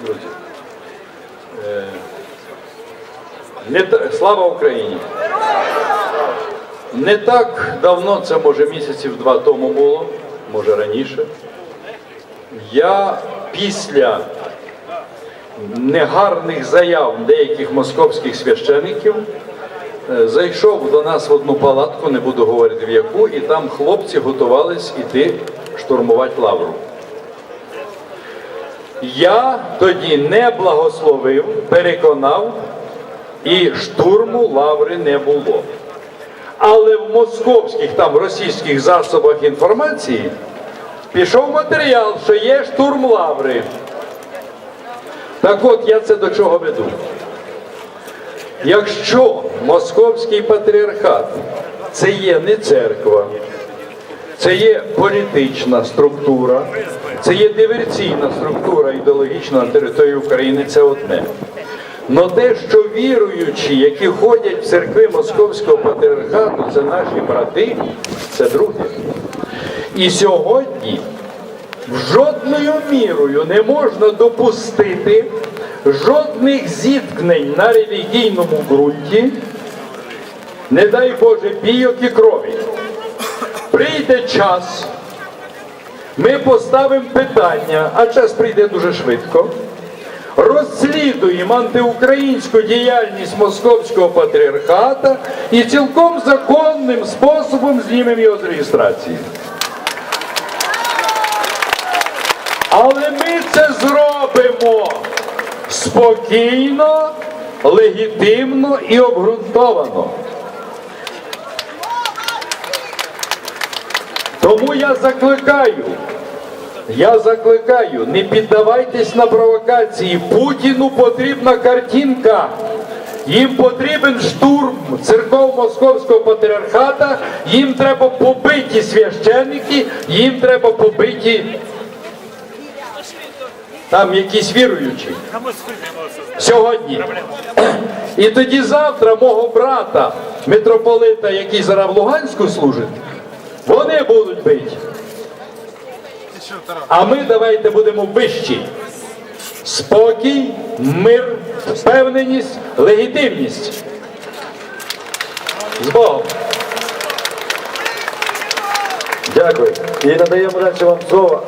Друзі, е, не слава Україні! Не так давно, це може місяців два тому було, може раніше. Я після негарних заяв деяких московських священиків е, зайшов до нас в одну палатку, не буду говорити в яку, і там хлопці готувались іти штурмувати лавру. Я тоді не благословив, переконав, і штурму лаври не було. Але в московських там російських засобах інформації пішов матеріал, що є штурм лаври. Так от я це до чого веду. Якщо московський патріархат це є не церква, це є політична структура, це є диверсійна структура ідеологічна на території України, це одне. Но те, що віруючі, які ходять в церкви Московського патріархату, це наші брати, це друге. І сьогодні жодною мірою не можна допустити жодних зіткнень на релігійному ґрунті, не дай Боже, бійок і крові. Прийде час, ми поставимо питання, а час прийде дуже швидко. Розслідуємо антиукраїнську діяльність московського патріархата і цілком законним способом знімемо його з реєстрації. Але ми це зробимо спокійно, легітимно і обґрунтовано. Тому я закликаю, я закликаю, не піддавайтесь на провокації. Путіну потрібна картинка. Їм потрібен штурм церков Московського патріархата, їм треба побиті священники, їм треба побиті там якісь віруючі. Сьогодні. І тоді завтра мого брата, митрополита, який зараз в Луганську служить, вони будуть биті. А ми давайте будемо вищі. Спокій, мир, впевненість, легітимність. З Богом. Дякую. І надаємо далі вам слово.